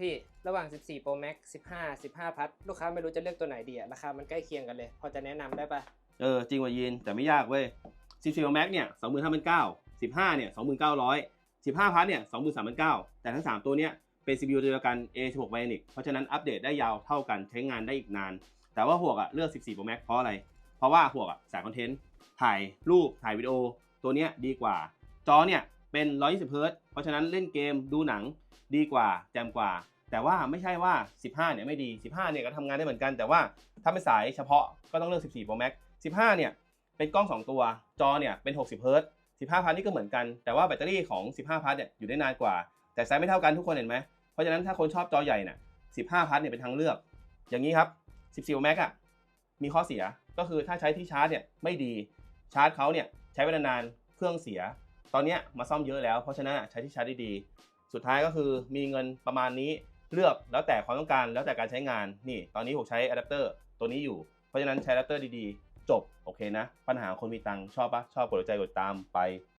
พี่ ระหว่าง 14 Pro Max 15 15พัทลูกค้าไม่รู้จะเลือกตัวไหนดีอะราคามันใกล้เคียงกันเลย พอจะแนะนำได้ปะเออ จริงว่ายีนแต่ไม่ยากเว้ย14 Pro Max เนี่ย25,900 15เนี่ย29,000 15พัทเนี่ย23,900 แต่ทั้ง 3 ตัวเนี้ยเป็น CPU เดียวกัน A16 Bionic เพราะฉะนั้นอัปเดตได้ยาวเท่ากันใช้งานได้อีกนาน แต่ว่าหัวกอะเลือก 14 Pro Max เพราะอะไร เพราะว่าหัวกอะสายคอนเทนต์ถ่ายรูปถ่ายวิดีโอตัวเนี้ยดีกว่า จอเนี่ยเป็น 120 Hz เพราะฉะนั้นเล่นเกมดูหนัง ดีกว่าแจมกว่า แต่ว่าไม่ใช่ว่า 15 เนี่ยไม่ดี 15 เนี่ยก็ทำงานได้เหมือนกัน แต่ว่าถ้าเป็นสายเฉพาะก็ต้องเลือก 14 Pro Max 15 เนี่ยเป็นกล้อง 2 ตัว จอเนี่ยเป็น 60เฮิร์ต15 พัทนี่ก็เหมือนกัน แต่ว่าแบตเตอรี่ของ 15 พัทเนี่ยอยู่ได้นานกว่า แต่ไซส์ไม่เท่ากันทุกคนเห็นไหม เพราะฉะนั้นถ้าคนชอบจอใหญ่น่ะ15 พัทเนี่ยเป็นทางเลือก อย่างนี้ครับ 14 Pro Max อะมีข้อเสีย ก็คือถ้าใช้ที่ชาร์จเนี่ยไม่ดี ชาร์จเขาเนี่ยใช้เวลานาน เครื่องเสีย ตอนนี้มาซ่อมเยอะแล้ว เพราะฉะนั้นใช้ที่ชาร์จดี สุดท้ายก็คือมีเงินประมาณนี้เลือกแล้วแต่ความต้องการแล้วแต่การใช้งานนี่ ตอนนี้ผมใช้อะแดปเตอร์ตัวนี้อยู่ เพราะฉะนั้นใช้อะแดปเตอร์ดีๆ จบ โอเคนะ ปัญหาคนมีตังค์ชอบปะชอบกดใจกดตามไป